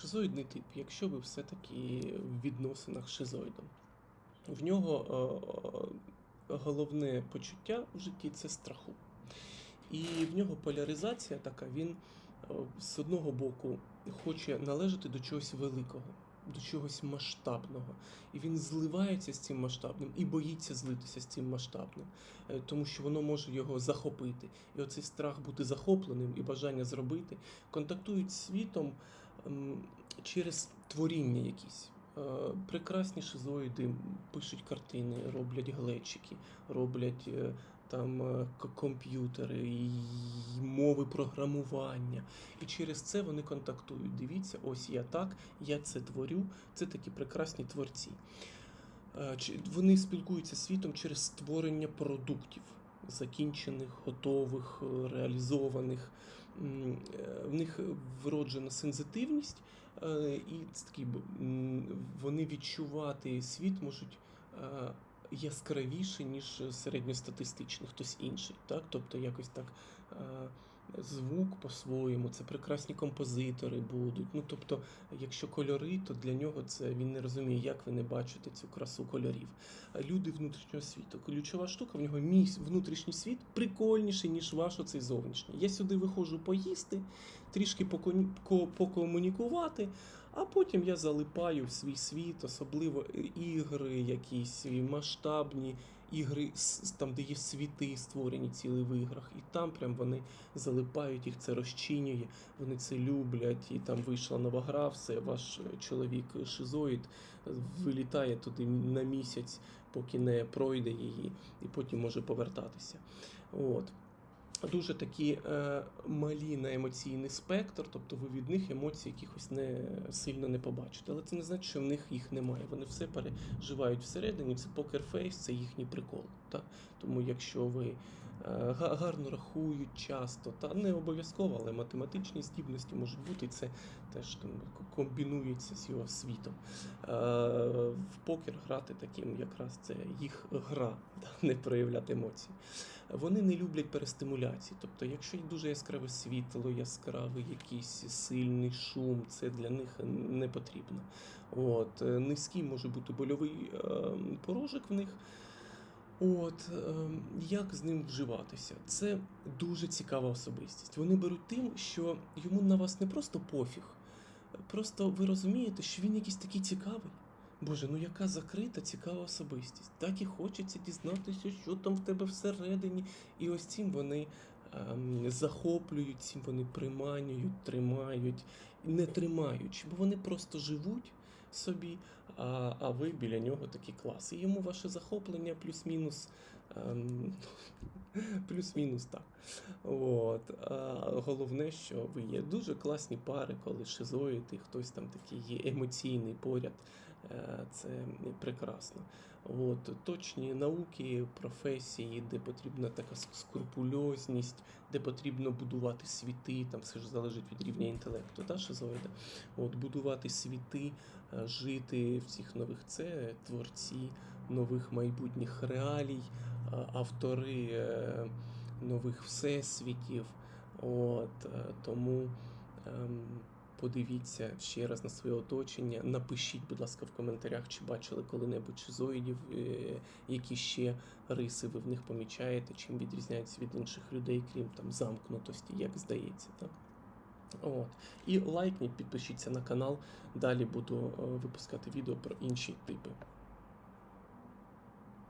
Шизоїдний тип, якщо ви все-таки в відносинах з шизоїдом, в нього е, головне почуття в житті це страху. І в нього поляризація така, він е, з одного боку хоче належати до чогось великого, до чогось масштабного. І він зливається з цим масштабним і боїться злитися з цим масштабним, е, тому що воно може його захопити. І оцей страх бути захопленим і бажання зробити контактують з світом через творіння якісь. Е, Прекрасні шизоїди пишуть картини, роблять глечики, роблять е, там е, комп'ютери, і мови програмування. І через це вони контактують. Дивіться, ось я так, я це творю. Це такі прекрасні творці. Вони спілкуються з світом через створення продуктів, закінчених, готових, реалізованих. Е, В них вроджена сензитивність, е, і це такий, б- вони відчувати світ можуть е, яскравіше, ніж середньостатистичний хтось інший. Так? Тобто якось так звук по-своєму, це прекрасні композитори будуть. Ну, тобто, якщо кольори, то для нього це він не розуміє, як ви не бачите цю красу кольорів. А Люди внутрішнього світу. Ключова штука, в нього мій внутрішній світ прикольніший, ніж ваш оцей зовнішній. Я сюди виходжу поїсти, трішки покомунікувати, а потім я залипаю в свій світ, особливо е, ігри, якісь масштабні ігри, там, де є світи створені ціли в іграх, і там прям вони залипають, їх це розчинює, вони це люблять, і там вийшла нова гра, все, ваш е, чоловік шизоїд е, вилітає туди на місяць, поки не пройде її, і потім може повертатися. От. Дуже такі е, малі на емоційний спектр, тобто ви від них емоцій якихось не сильно не побачите. Але це не значить, що в них їх немає. Вони все переживають всередині. Це покерфейс, це їхній прикол. Так? Тому якщо ви гарно рахують часто, та не обов'язково, але математичні здібності можуть бути, і це теж там комбінується з його світом. Е, в покер грати таким якраз це їх гра, не проявляти емоції. Вони не люблять перестимуляції. Тобто, якщо є дуже яскраве світло, яскравий якийсь сильний шум, це для них не потрібно. От, е, низький може бути больовий е, порожик в них. От, е, як з ним вживатися? Це дуже цікава особистість. Вони беруть тим, що йому на вас не просто пофіг, просто ви розумієте, що він якийсь такий цікавий. Боже, ну яка закрита, цікава особистість. Так і хочеться дізнатися, що там в тебе всередині. І ось цим вони ем, захоплюють, цим вони приманюють, тримають, не тримаючи, бо вони просто живуть собі, а, а ви біля нього такі клас. І йому ваше захоплення плюс-мінус. ем, Плюс-мінус так. От. А головне, що ви є дуже класні пари, коли шизоїд і хтось там такий є емоційний поряд. Е, Це прекрасно. От, точні науки, професії, де потрібна така скрупульозність, де потрібно будувати світи, там все ж залежить від рівня інтелекту, та шизоїда. От, будувати світи, е, жити в цих нових це творці нових майбутніх реалій, автори е, нових всесвітів. От, тому ем, подивіться ще раз на своє оточення. Напишіть, будь ласка, в коментарях, чи бачили коли-небудь шизоїдів, е, які ще риси ви в них помічаєте, чим відрізняються від інших людей, крім там замкнутості, як здається. Так? От. І лайкніть, підпишіться на канал. Далі буду е, випускати відео про інші типи.